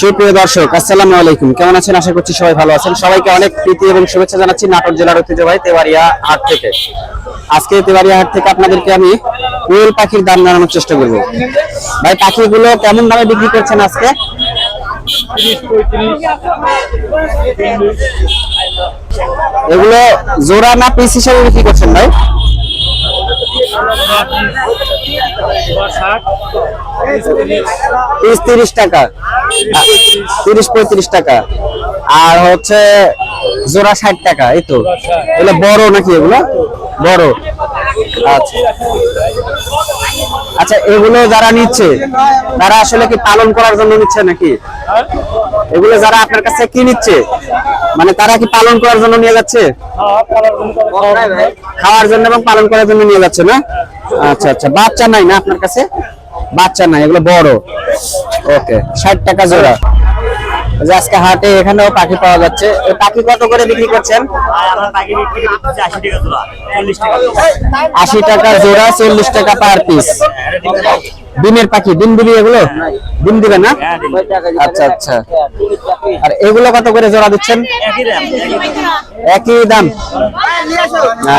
সুপ্রিয় দর্শক, আসসালামু আলাইকুম। কেমন আছেন? আশা করছি সবাই ভালো আছেন। সবাইকে অনেক প্রীতি এবং শুভেচ্ছা জানাচ্ছি নাটোর জেলার ঐতিহ্যবাহী তেবাড়িয়া হাট থেকে। আজকে তেবাড়িয়া হাট থেকে আপনাদেরকে আমি কোয়েল পাখির দাম জানানোর চেষ্টা করব। ভাই, পাখিগুলো কেমন দামে বিক্রি করছেন আজকে? এগুলো জোড়া না পিস হিসেবে বিক্রি করছেন ভাই? তিরিশ তিরিশ টাকা। তিরিশ পঁয়ত্রিশ টাকা। আর হচ্ছে জোড়া ষাট টাকা এই তো। এগুলো বড় নাকি এগুলো? বড়। আচ্ছা। আচ্ছা এগুলো যারা নিচ্ছে তারা আসলে কি পালন করার জন্য নিচ্ছে নাকি? এগুলো যারা আপনার কাছে কি নিচ্ছে মানে তারা কি পালন করার জন্য নিয়ে যাচ্ছে? খাওয়ার জন্য এবং পালন করার জন্য নিয়ে যাচ্ছে না? আচ্ছা আচ্ছা। বাচ্চা নাই না আপনার কাছে? বাচ্চা নাই, এগুলো বড়। ওকে, ষাট টাকা জোড়া। যে আজকে হাটে এখানেও পাখি পাওয়া যাচ্ছে। পাখি কত করে বিক্রি করছেন? আশি টাকা জোড়া, চল্লিশ টাকা পার পিস। ডিমের পাখি, ডিম দিবি এগুলো? ডিম দিবে না? আচ্ছা আচ্ছা। আর এগুলো কত করে জোড়া দিচ্ছেন? একই দাম।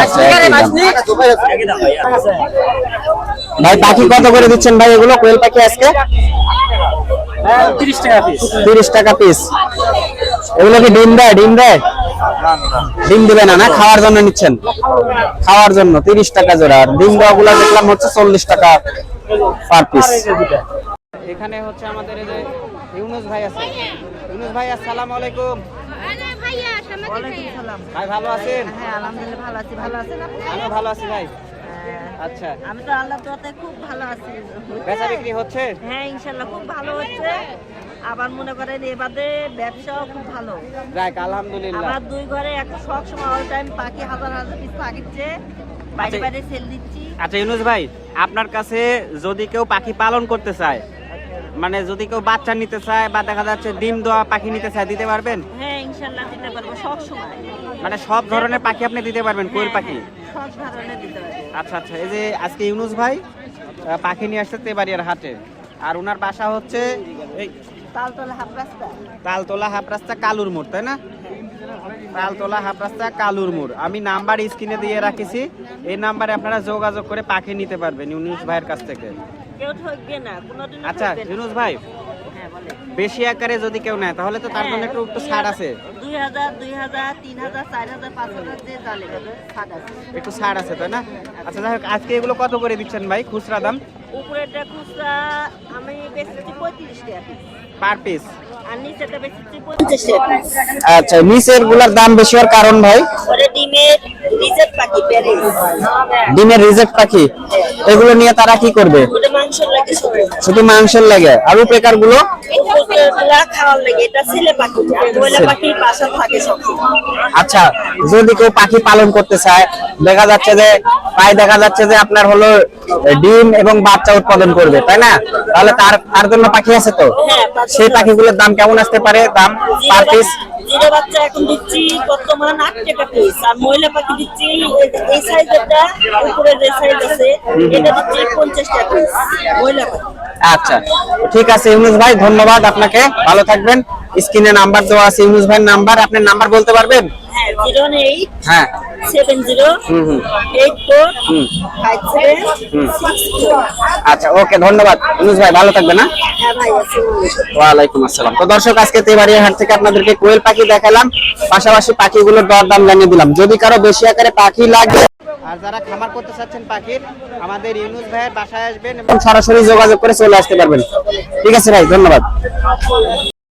আচ্ছা একই দাম। ভাই, পাখি কত করে দিচ্ছেন ভাই এগুলো? কোয়েল পাখি আজকে? তিরিশ টাকা পিস 30 টাকা পিস এগুলো কি ডিম দেয়? ডিম দেয়? ডিম দিবে না না? খাওয়ার জন্য নিচ্ছেন? খাওয়ার জন্য তিরিশ টাকা জোড়া। আর ডিম দেওয়া গুলা দেখলাম হচ্ছে চল্লিশ টাকা পার পিস এখানে হচ্ছে আমাদের এই যে ইউনুস ভাই আছে। ইউনুস ভাই আসসালামু আলাইকুম। ভাইয়া সামনে ভাই ভালো আছেন? হ্যাঁ আলহামদুলিল্লাহ ভালো আছি। ভালো আছেন আপনি? আমিও ভালো আছি ভাই। হ্যাঁ, আচ্ছা। আমি তো আল্লাহ তোতে খুব ভালো আছি। বেচা বিক্রি হচ্ছে? হ্যাঁ ইনশাল্লাহ খুব ভালো হচ্ছে। আবার মনে করেন এবারে ব্যবসাও খুব ভালো। যাক আলহামদুলিল্লাহ। আমার দুই ঘরে একটা সব সময় অল টাইম পাখি হাজার হাজার পিস পাখিচ্ছে বাইরে আচ্ছা। বাইরে সেল দিচ্ছি। আচ্ছা ইউনুস ভাই আপনার কাছে যদি কেউ পাখি পালন করতে চায় মানে যদি কেউ বাচ্চা নিতে চায় বা দেখা যাচ্ছে ডিম দেওয়া পাখি নিতে চায় দিতে পারবেন? হ্যাঁ ইনশাল্লাহ দিতে পারব সব সময়। মানে সব ধরনের পাখি আপনি দিতে পারবেন কোয়েল পাখি? সব ধরনের দিতে পারব। আচ্ছা আচ্ছা এই যে আজকে ইউনুস ভাই পাখি নিয়ে আসছে তেবাড়িয়ার হাটে। আর ওনার বাসা হচ্ছে এই তালতলা হাফ রাস্তা। তালতলা হাফ রাস্তা কালুর মোড় তাই না? তালতলা হাফ রাস্তা কালুর মোড়। আমি নাম্বার স্ক্রিনে দিয়ে রাখিছি এই নাম্বারে আপনারা যোগাযোগ করে পাখি নিতে পারবেন ইউনুস ভাইয়ের কাছ থেকে। আচ্ছা ইউনুস ভাই হ্যাঁ বেশি আকারে যদি কেউ নেয় তাহলে তো তার জন্য একটু একটু ছাড় আছে। দুই হাজার দুই হাজার তিন হাজার চার হাজার পাঁচ হাজার যে জালে ছাড় আছে। একটু ছাড় আছে তাই না? আচ্ছা যাই হোক আজকে এগুলো কত করে দিচ্ছেন ভাই খুচরা দাম? উপরেটা খুচরা আমি বেচেছি পঁয়ত্রিশ টাকা পার পিস আর নিচেটা বেচেছি পঞ্চাশ টাকা আচ্ছা নিচেরগুলার দাম বেশি হওয়ার কারণ ভাই? ওরে ডিমের রিজেক্ট পাখি প্যারিস ডিমের রিজেক্ট পাখি? এগুলো নিয়ে তারা কি করবে? শুধু মাংসের লাগে। আর উপেকারগুলো আচ্ছা যদি কেউ পাখি পালন করতে চায় দেখা যাচ্ছে যে প্রায় দেখা যাচ্ছে যে আপনার হলো ডিম এবং বাচ্চা উৎপাদন করবে তাই না? তাহলে তার তার জন্য পাখি আছে তো? হ্যাঁ, সেই পাখিগুলোর দাম কেমন আসতে পারে? দাম পার পিস জিরো বাচ্চা এখন দিচ্ছি বর্তমান আট টাকা পিস আর মহিলা পাখি দিচ্ছি এই- এই সাইজেরটা উপরে যে সাইজ আছে এটা দিচ্ছি পঞ্চাশ টাকা পিস মহিলা পাখি। আচ্ছা ঠিক আছে ইউনুস ভাই ধন্যবাদ আপনাকে ভালো থাকবেন। স্ক্রিনে নাম্বার দেওয়া আছে ইউনুস ভাইয়ের নাম্বার আপনার নাম্বার বলতে পারবেন? হ্যাঁ জিরো এইট হ্যাঁ। Seven zero hmm hmm. Eight four five seven আচ্ছা ওকে ধন্যবাদ। ইউনুস ভাই ভালো থাকবেন না হ্যাঁ আলাইকুম। ওয়ালাইকুম আসসালাম। তো দর্শক আজকে তেবাড়িয়া হাট থেকে আপনাদেরকে কোয়েল পাখি দেখালাম। পাশাপাশি পাখিগুলোর দর দাম জানিয়ে দিলাম। যদি কারও বেশি আকারে পাখি লাগে আর যারা খামার করতে চাচ্ছেন পাখির আমাদের ইউনুস ভাইয়ের বাসায় আসবেন এবং সরাসরি যোগাযোগ করে চলে আসতে পারবেন। ঠিক আছে ভাই ধন্যবাদ।